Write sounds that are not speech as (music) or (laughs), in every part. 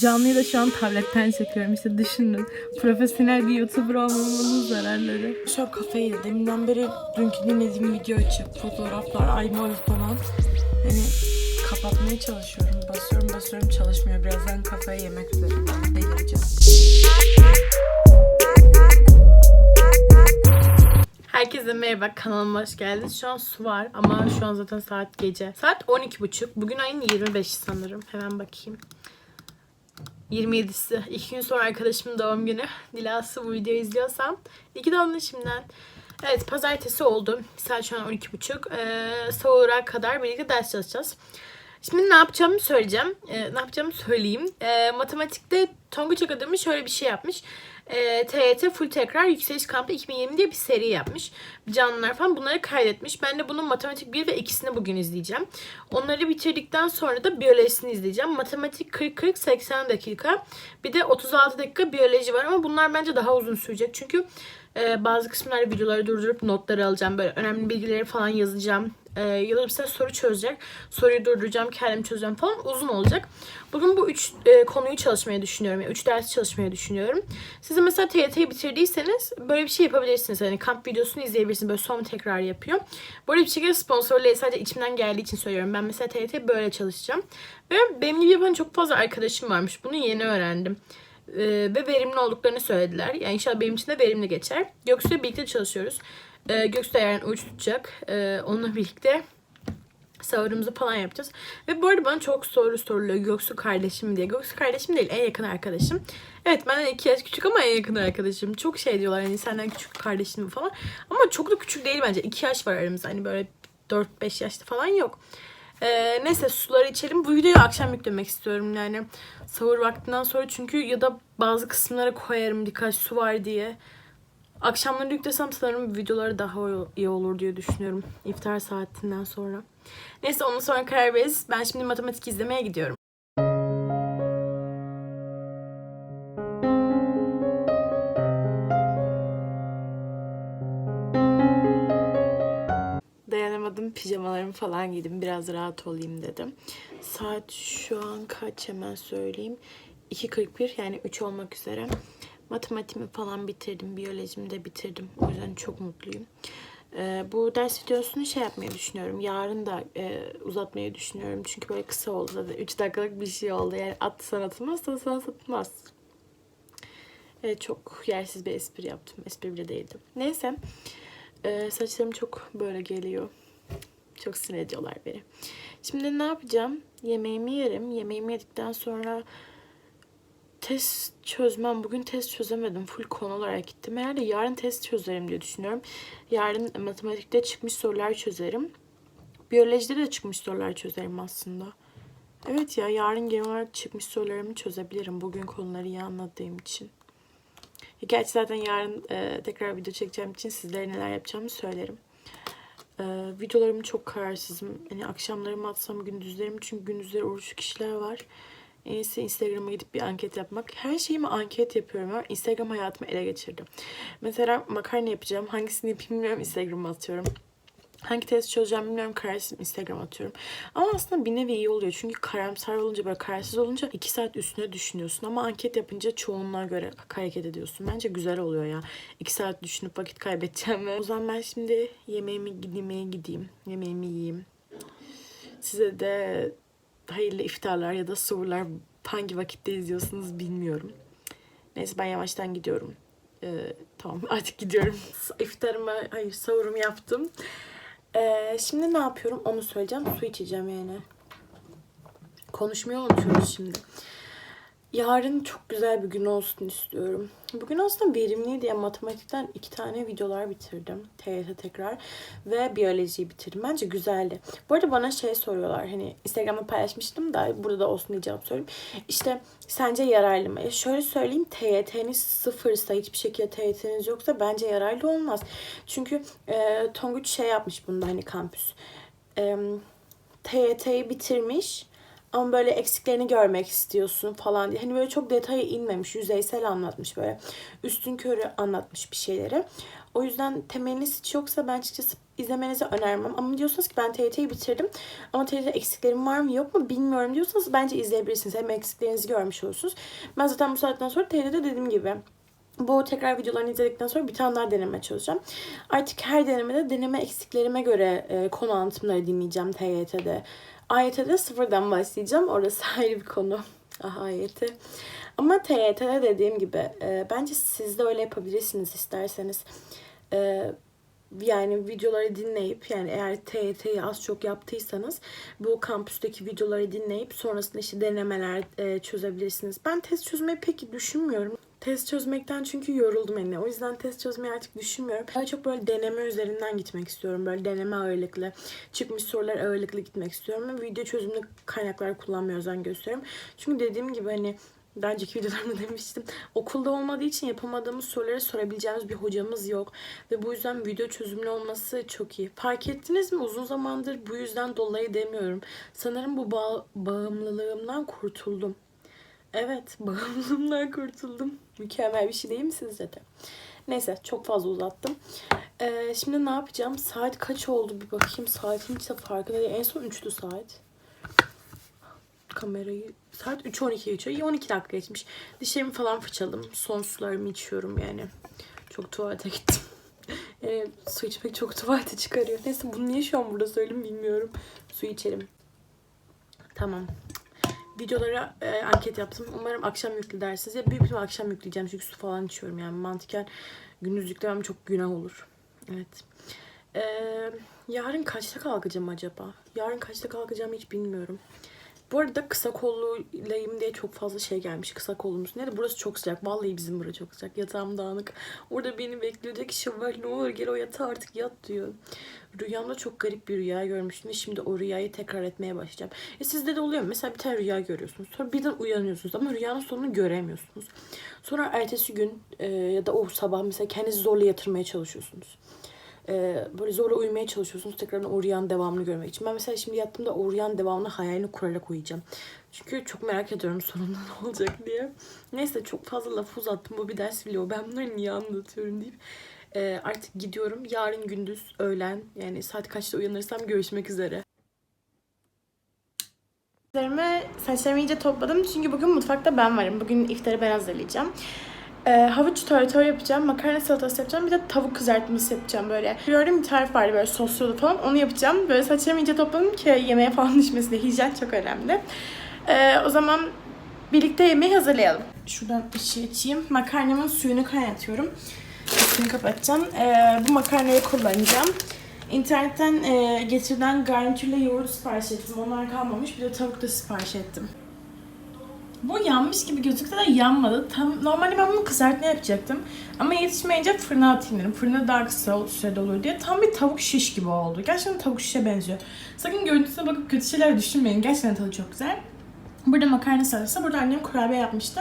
Canlıyı da şu an tabletten çekiyorum. İşte düşünün. Profesyonel bir YouTuber olmamanın zararları. Şu an kafayı yedim. Deminden beri dünkü dinlediğim video açıp fotoğraflar, aymol falan. Hani kapatmaya çalışıyorum. Basıyorum basıyorum çalışmıyor. Birazdan kafayı yemek üzereyim. Ben delireceğim. Herkese merhaba kanalıma hoş geldiniz. Şu an su var ama şu an zaten saat gece. Saat 12.30. Bugün ayın 25'i sanırım. Hemen bakayım. 27'si. İki gün sonra arkadaşımın doğum günü. Dilası bu videoyu izliyorsan. Doğum günü şimdiden. Evet pazartesi oldu. Saat şu an 12.30. Ee, sahura kadar birlikte ders çalışacağız. Şimdi ne yapacağımı söyleyeceğim. Ee, ne yapacağımı söyleyeyim. Ee, matematikte Tonguç Akademi şöyle bir şey yapmış. Ee, TYT Full Tekrar Yükseliş Kampı 2020 diye bir seri yapmış. Canlılar falan bunları kaydetmiş. Ben de bunun matematik 1 ve 2'sini bugün izleyeceğim. Onları bitirdikten sonra da biyolojisini izleyeceğim. Matematik 40-40-80 dakika. Bir de 36 dakika biyoloji var ama bunlar bence daha uzun sürecek. Çünkü e, bazı kısımlarda videoları durdurup notları alacağım. Böyle önemli bilgileri falan yazacağım. E, ya da mesela soru çözecek. Soruyu durduracağım, kendim çözeceğim falan. Uzun olacak. Bugün bu üç e, konuyu çalışmayı düşünüyorum. Yani üç ders çalışmayı düşünüyorum. Siz de mesela TYT'yi bitirdiyseniz böyle bir şey yapabilirsiniz. Hani kamp videosunu izleyebilirsiniz. Böyle son tekrar yapıyor. Böyle bir şekilde sponsorluğu sadece içimden geldiği için söylüyorum. Ben mesela TYT böyle çalışacağım. Ve benim gibi yapan çok fazla arkadaşım varmış. Bunu yeni öğrendim. Ee, ve verimli olduklarını söylediler. Yani inşallah benim için de verimli geçer. Göksu'yla birlikte çalışıyoruz. Ee, Göksu da yarın uç tutacak. Ee, onunla birlikte sahurumuzu falan yapacağız. Ve bu arada bana çok soru soruluyor Göksu kardeşim diye. Göksu kardeşim değil en yakın arkadaşım. Evet benden iki yaş küçük ama en yakın arkadaşım. Çok şey diyorlar hani senden küçük kardeşim falan. Ama çok da küçük değil bence. iki yaş var aramızda. Hani böyle 4-5 yaşta falan yok. Ee, neyse suları içelim. Bu videoyu akşam yüklemek istiyorum yani. Sahur vaktinden sonra çünkü ya da bazı kısımlara koyarım birkaç su var diye. Akşamları yüklesem sanırım videoları daha iyi olur diye düşünüyorum. İftar saatinden sonra. Neyse ondan sonra karar veririz. Ben şimdi matematik izlemeye gidiyorum. Pijamalarımı falan giydim. Biraz rahat olayım dedim. Saat şu an kaç hemen söyleyeyim. 2.41 yani 3 olmak üzere. Matematiğimi falan bitirdim. Biyolojimi de bitirdim. O yüzden çok mutluyum. Ee, bu ders videosunu şey yapmayı düşünüyorum. Yarın da e, uzatmayı düşünüyorum. Çünkü böyle kısa oldu. Zaten 3 dakikalık bir şey oldu. Yani at sanatılmaz, sanat satılmaz. Evet, çok yersiz bir espri yaptım. Espri bile değildi. Neyse. Ee, saçlarım çok böyle geliyor. Çok sinir ediyorlar beni. Şimdi ne yapacağım? Yemeğimi yerim. Yemeğimi yedikten sonra test çözmem. Bugün test çözemedim. Full konu olarak gittim. Herhalde yarın test çözerim diye düşünüyorum. Yarın matematikte çıkmış sorular çözerim. Biyolojide de çıkmış sorular çözerim aslında. Evet ya yarın genel olarak çıkmış sorularımı çözebilirim. Bugün konuları iyi anladığım için. Gerçi zaten yarın e, tekrar video çekeceğim için sizlere neler yapacağımı söylerim. E, videolarımı çok kararsızım. Yani akşamlarımı atsam gündüzlerim çünkü gündüzleri oruçlu kişiler var. En iyisi Instagram'a gidip bir anket yapmak. Her şeyimi anket yapıyorum ama Instagram hayatımı ele geçirdim. Mesela makarna yapacağım. Hangisini yapayım bilmiyorum Instagram'a atıyorum. Hangi test çözeceğim bilmiyorum kararsız Instagram atıyorum. Ama aslında bir nevi iyi oluyor. Çünkü karamsar olunca böyle kararsız olunca iki saat üstüne düşünüyorsun. Ama anket yapınca çoğunluğa göre hareket ediyorsun. Bence güzel oluyor ya. iki saat düşünüp vakit kaybedeceğim. O zaman ben şimdi yemeğimi yemeğe gideyim. Yemeğimi yiyeyim. Size de hayırlı iftarlar ya da suhurlar hangi vakitte izliyorsunuz bilmiyorum. Neyse ben yavaştan gidiyorum. Ee, tamam (laughs) artık gidiyorum. İftarımı, hayır sahurumu yaptım. Ee, şimdi ne yapıyorum onu söyleyeceğim. Su içeceğim yani. Konuşmayı unutuyoruz şimdi. Yarın çok güzel bir gün olsun istiyorum. Bugün aslında verimliydi. Yani matematikten iki tane videolar bitirdim. TYT tekrar. Ve biyolojiyi bitirdim. Bence güzeldi. Bu arada bana şey soruyorlar. Hani Instagram'da paylaşmıştım da burada da olsun diye cevap söyleyeyim. İşte sence yararlı mı? E şöyle söyleyeyim. TYT'niz sıfırsa hiçbir şekilde TYT'niz yoksa bence yararlı olmaz. Çünkü e, Tonguç şey yapmış bunda hani kampüs. E, TYT'yi bitirmiş ama böyle eksiklerini görmek istiyorsun falan diye. Hani böyle çok detaya inmemiş, yüzeysel anlatmış böyle. Üstün körü anlatmış bir şeyleri. O yüzden temeliniz hiç yoksa ben açıkçası izlemenizi önermem. Ama diyorsanız ki ben TYT'yi bitirdim ama TYT'de eksiklerim var mı yok mu bilmiyorum diyorsanız bence izleyebilirsiniz. Hem eksiklerinizi görmüş olursunuz. Ben zaten bu saatten sonra TYT'de dediğim gibi bu tekrar videolarını izledikten sonra bir tane daha deneme çözeceğim. Artık her denemede deneme eksiklerime göre e, konu anlatımları dinleyeceğim TYT'de. AYT'de sıfırdan başlayacağım. Orası (laughs) ayrı bir konu. Ah AYT. Ama TYT'de dediğim gibi e, bence siz de öyle yapabilirsiniz isterseniz. E, yani videoları dinleyip yani eğer TYT'yi az çok yaptıysanız bu kampüsteki videoları dinleyip sonrasında işte denemeler e, çözebilirsiniz. Ben test çözmeyi pek düşünmüyorum. Test çözmekten çünkü yoruldum yani. O yüzden test çözmeyi artık düşünmüyorum. Daha çok böyle deneme üzerinden gitmek istiyorum. Böyle deneme ağırlıklı, çıkmış sorular ağırlıklı gitmek istiyorum. Ve video çözümlü kaynaklar kullanmaya özen gösteriyorum. Çünkü dediğim gibi hani daha önceki videolarımda (laughs) demiştim. Okulda olmadığı için yapamadığımız soruları sorabileceğimiz bir hocamız yok. Ve bu yüzden video çözümlü olması çok iyi. Fark ettiniz mi? Uzun zamandır bu yüzden dolayı demiyorum. Sanırım bu bağ bağımlılığımdan kurtuldum. Evet, (laughs) bağımlılığımdan kurtuldum. Mükemmel bir şey değil mi sizce de? Neyse, çok fazla uzattım. Ee, şimdi ne yapacağım? Saat kaç oldu bir bakayım. Saatin hiç de farkında değil. En son 3'tü saat. Kamerayı... Saat 3.12 geçiyor. İyi 12 dakika geçmiş. Dişlerimi falan fırçaladım. Son sularımı içiyorum yani. Çok tuvalete gittim. (laughs) Yani su içmek çok tuvalete çıkarıyor. Neyse bunu niye şu an burada söyleyeyim bilmiyorum. Su içelim. Tamam videolara e, anket yaptım. Umarım akşam yükle dersiniz. Ya büyük ihtimal akşam yükleyeceğim çünkü su falan içiyorum yani mantıken gündüz yüklemem çok günah olur. Evet. Ee, yarın kaçta kalkacağım acaba? Yarın kaçta kalkacağımı hiç bilmiyorum. Bu arada kısa kolluylayım diye çok fazla şey gelmiş. Kısa kollumuz. Nerede? Burası çok sıcak. Vallahi bizim burası çok sıcak. Yatağım dağınık. Orada beni bekliyor. Diyor ki Şevval ne olur gel o yatağa artık yat diyor. Rüyamda çok garip bir rüya görmüştüm şimdi o rüyayı tekrar etmeye başlayacağım. E sizde de oluyor? Mesela bir tane rüya görüyorsunuz. Sonra birden uyanıyorsunuz ama rüyanın sonunu göremiyorsunuz. Sonra ertesi gün e, ya da o sabah mesela kendinizi zorla yatırmaya çalışıyorsunuz e, böyle zorla uyumaya çalışıyorsunuz tekrar o rüyanın devamını görmek için. Ben mesela şimdi yattığımda rüyanın devamını hayalini kurarak uyuyacağım. Çünkü çok merak ediyorum (laughs) sonunda ne olacak diye. Neyse çok fazla laf uzattım. Bu bir ders vlogu. Ben bunları niye anlatıyorum deyip e, artık gidiyorum. Yarın gündüz öğlen yani saat kaçta uyanırsam görüşmek üzere. Saçlarımı, saçlarımı iyice topladım çünkü bugün mutfakta ben varım. Bugün iftarı ben hazırlayacağım. Ee, havuç tarator yapacağım, makarna salatası yapacağım, bir de tavuk kızartması yapacağım böyle. Gördüğüm bir tarif vardı böyle soslu falan, onu yapacağım. Böyle saçlarımı iyice topladım ki yemeğe falan (laughs) düşmesi de hijyen çok önemli. Ee, o zaman birlikte yemeği hazırlayalım. Şuradan ışığı açayım. Makarnamın suyunu kaynatıyorum. Üstünü kapatacağım. Ee, bu makarnayı kullanacağım. İnternetten e, getirilen garnitürle yoğurt sipariş ettim. Onlar kalmamış. Bir de tavuk da sipariş ettim. Bu yanmış gibi gözükse de yanmadı. Tam, normalde ben bunu kızartma yapacaktım. Ama yetişmeyince fırına atayım dedim. Fırına daha kısa sürede olur diye. Tam bir tavuk şiş gibi oldu. Gerçekten tavuk şişe benziyor. Sakın görüntüsüne bakıp kötü şeyler düşünmeyin. Gerçekten tadı çok güzel. Burada makarna salatası. Burada annem kurabiye yapmıştı.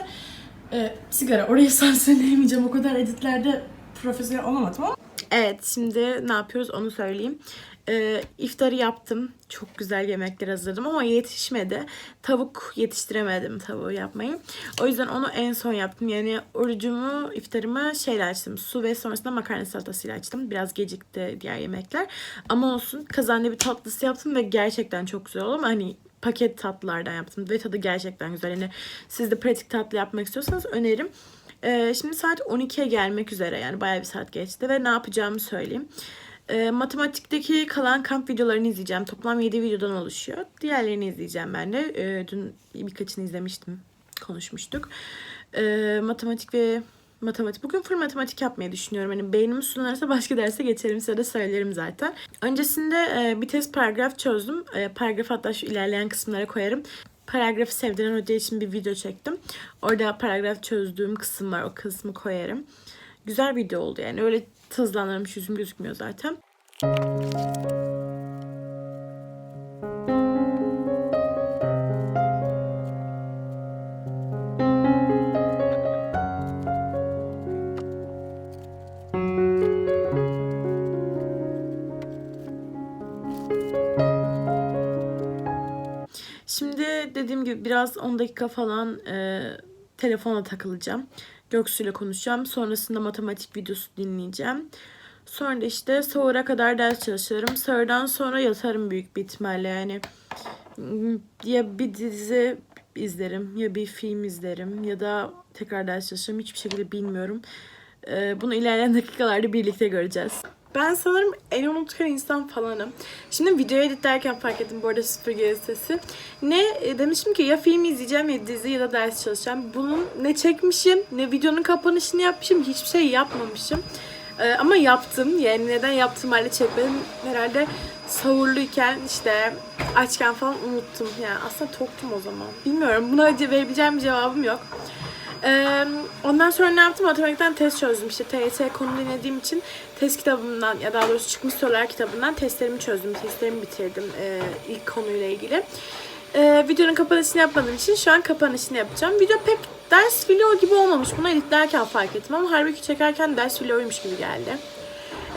Ee, sigara. Orayı (laughs) sansürleyemeyeceğim. O kadar editlerde profesyonel olamadım ama. Evet şimdi ne yapıyoruz onu söyleyeyim. Ee, iftarı yaptım. Çok güzel yemekler hazırladım ama yetişmedi. Tavuk yetiştiremedim tavuğu yapmayı. O yüzden onu en son yaptım. Yani orucumu, iftarımı şeyle açtım. Su ve sonrasında makarna salatasıyla açtım. Biraz gecikti diğer yemekler. Ama olsun kazanlı bir tatlısı yaptım ve gerçekten çok güzel oldu. Ama hani paket tatlılardan yaptım ve tadı gerçekten güzel. Yani siz de pratik tatlı yapmak istiyorsanız öneririm. Ee, şimdi saat 12'ye gelmek üzere yani bayağı bir saat geçti ve ne yapacağımı söyleyeyim. E, matematikteki kalan kamp videolarını izleyeceğim. Toplam 7 videodan oluşuyor. Diğerlerini izleyeceğim ben de. E, dün birkaçını izlemiştim. Konuşmuştuk. E, matematik ve matematik. Bugün full matematik yapmayı düşünüyorum. Hani beynim sulanırsa başka derse geçerim. Size de söylerim zaten. Öncesinde e, bir test paragraf çözdüm. E, paragraf hatta şu ilerleyen kısımlara koyarım. Paragrafı sevdiren hoca için bir video çektim. Orada paragraf çözdüğüm kısım var. O kısmı koyarım. Güzel video oldu yani. Öyle tızlanırmış yüzüm gözükmüyor zaten. Şimdi dediğim gibi biraz 10 dakika falan e, telefona takılacağım. Göksu'yla konuşacağım. Sonrasında matematik videosu dinleyeceğim. Sonra işte sahura kadar ders çalışırım. Sahurdan sonra yatarım büyük bir ihtimalle yani. Hmm, Ya bir dizi izlerim ya bir film izlerim ya da tekrar ders çalışırım. Hiçbir şekilde bilmiyorum. Ee, bunu ilerleyen dakikalarda birlikte göreceğiz. Ben sanırım en unutkan insan falanım. Şimdi videoyu editlerken fark ettim bu arada süpürge sesi. Ne e, demişim ki ya film izleyeceğim ya dizi ya da ders çalışacağım. Bunun ne çekmişim ne videonun kapanışını yapmışım hiçbir şey yapmamışım. Ee, ama yaptım. Yani neden yaptım halde çekmedim. Herhalde sahurluyken işte açken falan unuttum. Yani aslında toktum o zaman. Bilmiyorum. Buna verebileceğim bir cevabım yok. Ee, ondan sonra ne yaptım? Matematikten test çözdüm. İşte TYT konu dinlediğim için test kitabımdan ya daha doğrusu çıkmış sorular kitabından testlerimi çözdüm. Testlerimi bitirdim e, ilk konuyla ilgili. Ee, videonun kapanışını yapmadığım için şu an kapanışını yapacağım. Video pek ders video gibi olmamış. Bunu editlerken fark ettim ama halbuki çekerken ders videoymuş gibi geldi.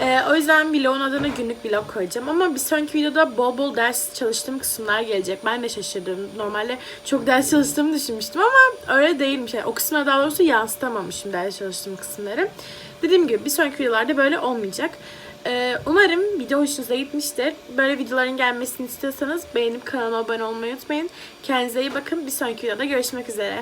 Ee, o yüzden vlogun adına günlük vlog koyacağım. Ama bir sonraki videoda bol bol ders çalıştığım kısımlar gelecek. Ben de şaşırdım. Normalde çok ders çalıştığımı düşünmüştüm ama öyle değilmiş. Yani o kısmına daha doğrusu yansıtamamışım ders çalıştığım kısımları. Dediğim gibi bir sonraki videolarda böyle olmayacak. Ee, umarım video hoşunuza gitmiştir. Böyle videoların gelmesini istiyorsanız beğenip kanalıma abone olmayı unutmayın. Kendinize iyi bakın. Bir sonraki videoda görüşmek üzere.